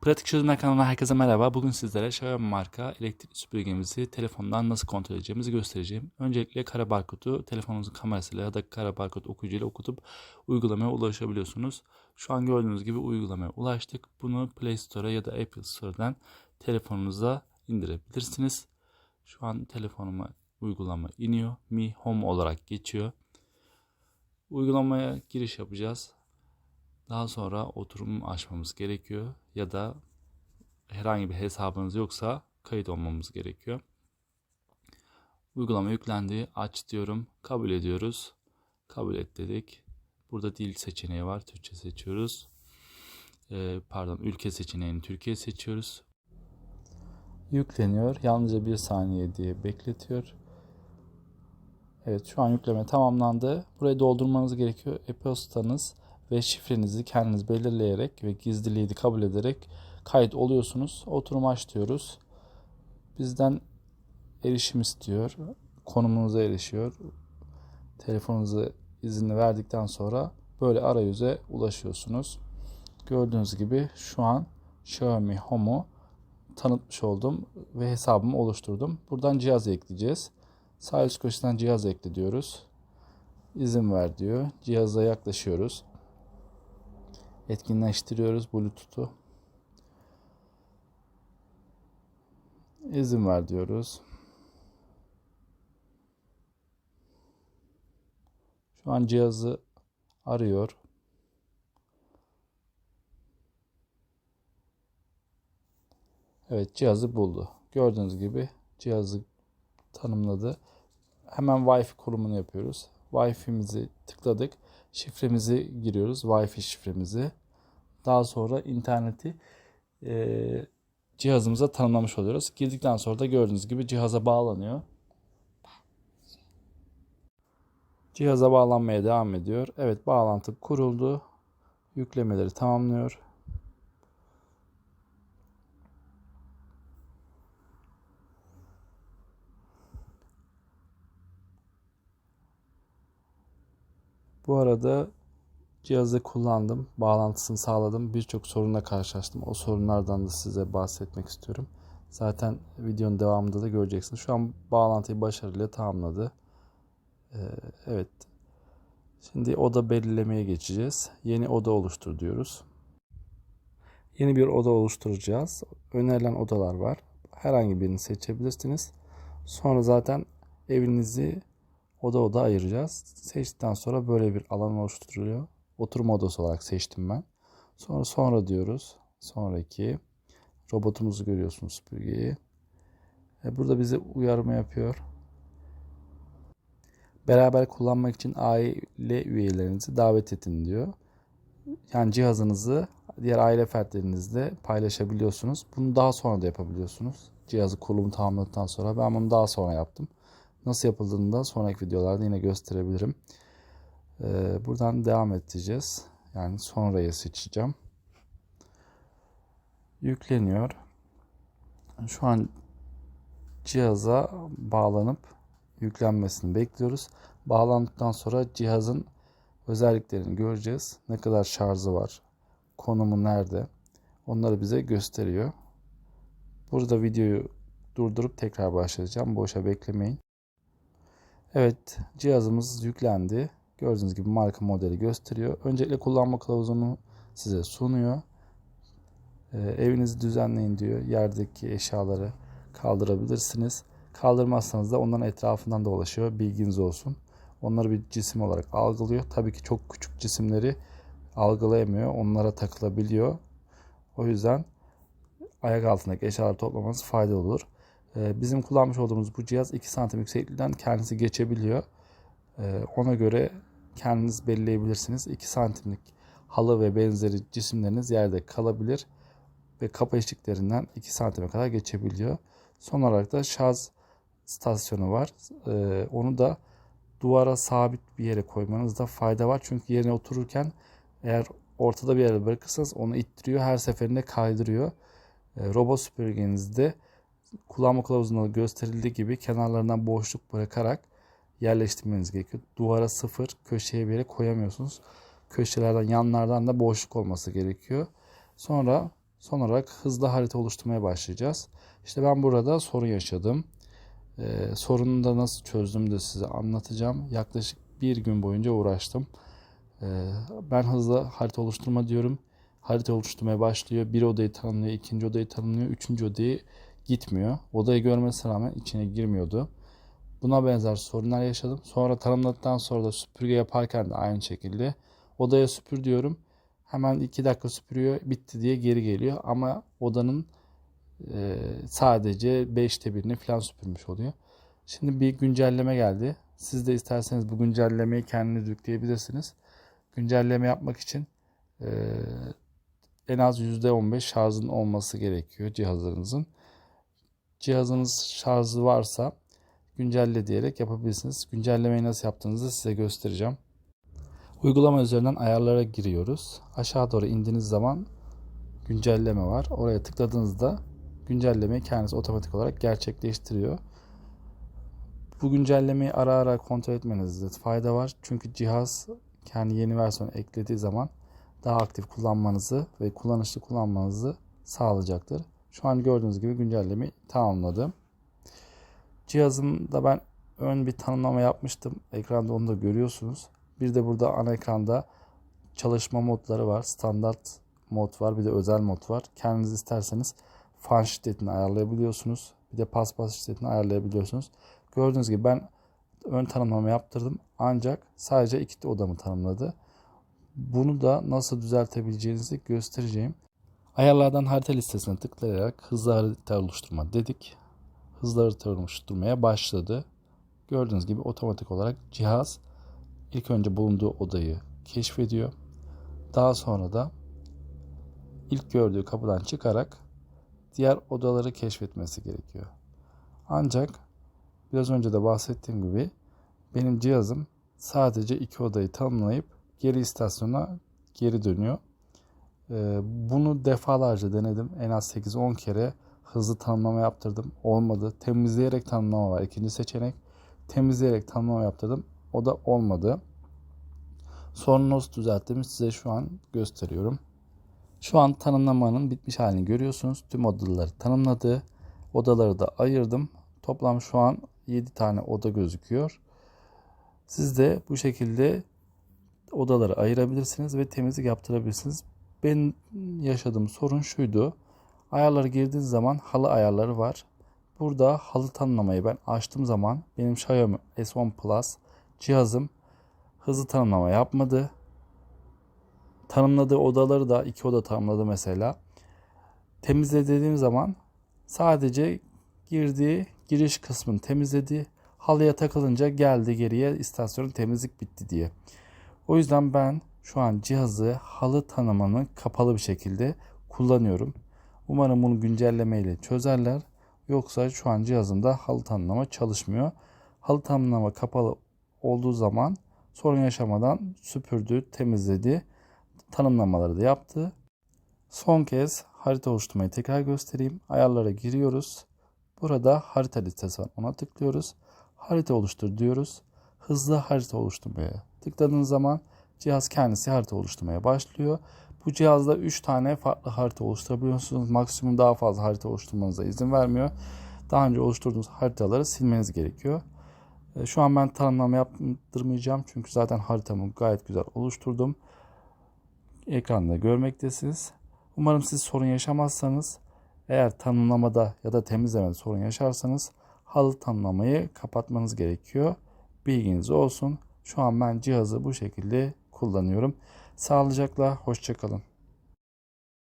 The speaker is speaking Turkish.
Pratik Çözümler kanalına herkese merhaba. Bugün sizlere Xiaomi marka elektrik süpürgemizi telefondan nasıl kontrol edeceğimizi göstereceğim. Öncelikle kara barkodu telefonunuzun kamerasıyla ya da kara barkod okuyucuyla okutup uygulamaya ulaşabiliyorsunuz. Şu an gördüğünüz gibi uygulamaya ulaştık. Bunu Play Store'a ya da Apple Store'dan telefonunuza indirebilirsiniz. Şu an telefonuma uygulama iniyor. Mi Home olarak geçiyor. Uygulamaya giriş yapacağız. Daha sonra oturum açmamız gerekiyor ya da herhangi bir hesabınız yoksa kayıt olmamız gerekiyor. Uygulama yüklendi. Aç diyorum. Kabul ediyoruz. Kabul et dedik. Burada dil seçeneği var. Türkçe seçiyoruz. Ee, pardon ülke seçeneğini Türkiye seçiyoruz. Yükleniyor. Yalnızca bir saniye diye bekletiyor. Evet şu an yükleme tamamlandı. Burayı doldurmanız gerekiyor. E-postanız ve şifrenizi kendiniz belirleyerek ve gizliliği de kabul ederek kayıt oluyorsunuz. Oturum aç diyoruz. Bizden erişim istiyor. Konumunuza erişiyor. Telefonunuza izni verdikten sonra böyle arayüze ulaşıyorsunuz. Gördüğünüz gibi şu an Xiaomi Home'u tanıtmış oldum ve hesabımı oluşturdum. Buradan cihaz ekleyeceğiz. Sağ üst köşeden cihaz ekle diyoruz. İzin ver diyor. Cihaza yaklaşıyoruz. Etkinleştiriyoruz Bluetooth'u. İzin ver diyoruz. Şu an cihazı arıyor. Evet cihazı buldu. Gördüğünüz gibi cihazı tanımladı. Hemen Wi-Fi kurumunu yapıyoruz. Wi-Fi'mizi tıkladık. Şifremizi giriyoruz. Wi-Fi şifremizi. Daha sonra interneti e, cihazımıza tanımlamış oluyoruz. Girdikten sonra da gördüğünüz gibi cihaza bağlanıyor. Cihaza bağlanmaya devam ediyor. Evet bağlantı kuruldu. Yüklemeleri tamamlıyor. Bu arada cihazı kullandım, bağlantısını sağladım. Birçok sorunla karşılaştım. O sorunlardan da size bahsetmek istiyorum. Zaten videonun devamında da göreceksiniz. Şu an bağlantıyı başarıyla tamamladı. Ee, evet. Şimdi oda belirlemeye geçeceğiz. Yeni oda oluştur diyoruz. Yeni bir oda oluşturacağız. Önerilen odalar var. Herhangi birini seçebilirsiniz. Sonra zaten evinizi oda oda ayıracağız. Seçtikten sonra böyle bir alan oluşturuluyor. Oturma odası olarak seçtim ben. Sonra sonra diyoruz. Sonraki robotumuzu görüyorsunuz süpürgeyi. E burada bize uyarma yapıyor. Beraber kullanmak için aile üyelerinizi davet edin diyor. Yani cihazınızı diğer aile fertlerinizle paylaşabiliyorsunuz. Bunu daha sonra da yapabiliyorsunuz. Cihazı kurulumu tamamladıktan sonra ben bunu daha sonra yaptım. Nasıl yapıldığını da sonraki videolarda yine gösterebilirim. Ee, buradan devam edeceğiz. Yani sonrayı seçeceğim. Yükleniyor. Şu an cihaza bağlanıp yüklenmesini bekliyoruz. Bağlandıktan sonra cihazın özelliklerini göreceğiz. Ne kadar şarjı var, konumu nerede onları bize gösteriyor. Burada videoyu durdurup tekrar başlayacağım. Boşa beklemeyin. Evet cihazımız yüklendi. Gördüğünüz gibi marka modeli gösteriyor. Öncelikle kullanma kılavuzunu size sunuyor. Ee, evinizi düzenleyin diyor. Yerdeki eşyaları kaldırabilirsiniz. Kaldırmazsanız da onların etrafından dolaşıyor. Bilginiz olsun. Onları bir cisim olarak algılıyor. Tabii ki çok küçük cisimleri algılayamıyor. Onlara takılabiliyor. O yüzden ayak altındaki eşyaları toplamanız faydalı olur. Ee, bizim kullanmış olduğumuz bu cihaz 2 santim yükseklikten kendisi geçebiliyor. Ee, ona göre kendiniz belirleyebilirsiniz. 2 santimlik halı ve benzeri cisimleriniz yerde kalabilir ve kapı eşiklerinden 2 santime kadar geçebiliyor. Son olarak da şarj stasyonu var. Ee, onu da duvara sabit bir yere koymanızda fayda var. Çünkü yerine otururken eğer ortada bir yere bırakırsanız onu ittiriyor. Her seferinde kaydırıyor. Robot süpürgenizde kullanma kılavuzunda gösterildiği gibi kenarlarından boşluk bırakarak yerleştirmeniz gerekiyor. Duvara sıfır, köşeye bir yere koyamıyorsunuz. Köşelerden, yanlardan da boşluk olması gerekiyor. Sonra Son olarak hızlı harita oluşturmaya başlayacağız. İşte ben burada sorun yaşadım. Ee, sorunu da nasıl çözdüm de size anlatacağım. Yaklaşık bir gün boyunca uğraştım. Ee, ben hızlı harita oluşturma diyorum. Harita oluşturmaya başlıyor. Bir odayı tanımlıyor, ikinci odayı tanımlıyor, üçüncü odayı gitmiyor. Odayı görmesine rağmen içine girmiyordu. Buna benzer sorunlar yaşadım. Sonra tanımladıktan sonra da süpürge yaparken de aynı şekilde odaya süpür diyorum. Hemen 2 dakika süpürüyor bitti diye geri geliyor ama odanın e, sadece 5'te birini falan süpürmüş oluyor. Şimdi bir güncelleme geldi. Siz de isterseniz bu güncellemeyi kendiniz yükleyebilirsiniz. Güncelleme yapmak için e, en az %15 şarjın olması gerekiyor cihazınızın. Cihazınız şarjı varsa güncelle diyerek yapabilirsiniz. Güncellemeyi nasıl yaptığınızı size göstereceğim. Uygulama üzerinden ayarlara giriyoruz. Aşağı doğru indiğiniz zaman güncelleme var. Oraya tıkladığınızda güncellemeyi kendisi otomatik olarak gerçekleştiriyor. Bu güncellemeyi ara ara kontrol etmenizde fayda var. Çünkü cihaz kendi yeni versiyon eklediği zaman daha aktif kullanmanızı ve kullanışlı kullanmanızı sağlayacaktır. Şu an gördüğünüz gibi güncellemeyi tamamladım. Cihazımda ben ön bir tanımlama yapmıştım. Ekranda onu da görüyorsunuz. Bir de burada ana ekranda çalışma modları var. Standart mod var. Bir de özel mod var. Kendiniz isterseniz fan şiddetini ayarlayabiliyorsunuz. Bir de paspas şiddetini ayarlayabiliyorsunuz. Gördüğünüz gibi ben ön tanımlama yaptırdım. Ancak sadece iki odamı tanımladı. Bunu da nasıl düzeltebileceğinizi göstereceğim. Ayarlardan harita listesine tıklayarak hızlı harita oluşturma dedik. Harita oluşturmaya başladı. Gördüğünüz gibi otomatik olarak cihaz ilk önce bulunduğu odayı keşfediyor. Daha sonra da ilk gördüğü kapıdan çıkarak diğer odaları keşfetmesi gerekiyor. Ancak biraz önce de bahsettiğim gibi benim cihazım sadece iki odayı tanımlayıp geri istasyona geri dönüyor. Ee, bunu defalarca denedim. En az 8-10 kere hızlı tanımlama yaptırdım. Olmadı. Temizleyerek tanımlama var. İkinci seçenek. Temizleyerek tanımlama yaptırdım. O da olmadı. Sorunu nasıl düzelttiğimi size şu an gösteriyorum. Şu an tanımlamanın bitmiş halini görüyorsunuz. Tüm odaları tanımladı. Odaları da ayırdım. Toplam şu an 7 tane oda gözüküyor. Siz de bu şekilde odaları ayırabilirsiniz ve temizlik yaptırabilirsiniz. Ben yaşadığım sorun şuydu. Ayarları girdiğiniz zaman halı ayarları var. Burada halı tanımlamayı ben açtığım zaman benim Xiaomi S10 Plus cihazım hızlı tanımlama yapmadı. Tanımladığı odaları da iki oda tanımladı mesela. Temizle dediğim zaman sadece girdiği giriş kısmını temizledi. Halıya takılınca geldi geriye istasyonun temizlik bitti diye. O yüzden ben şu an cihazı halı tanımanı kapalı bir şekilde kullanıyorum. Umarım bunu güncellemeyle çözerler. Yoksa şu an cihazımda halı tanımlama çalışmıyor. Halı tanımlama kapalı olduğu zaman sorun yaşamadan süpürdü, temizledi. Tanımlamaları da yaptı. Son kez harita oluşturmayı tekrar göstereyim. Ayarlara giriyoruz. Burada harita listesi var. Ona tıklıyoruz. Harita oluştur diyoruz. Hızlı harita oluşturmaya tıkladığınız zaman cihaz kendisi harita oluşturmaya başlıyor. Bu cihazda 3 tane farklı harita oluşturabiliyorsunuz. Maksimum daha fazla harita oluşturmanıza izin vermiyor. Daha önce oluşturduğunuz haritaları silmeniz gerekiyor. E, Şu an ben tanımlama yaptırmayacağım. Çünkü zaten haritamı gayet güzel oluşturdum. Ekranda görmektesiniz. Umarım siz sorun yaşamazsanız eğer tanımlamada ya da temizlemede sorun yaşarsanız halı tanımlamayı kapatmanız gerekiyor. Bilginiz olsun. Şu an ben cihazı bu şekilde kullanıyorum. Sağlıcakla, hoşçakalın.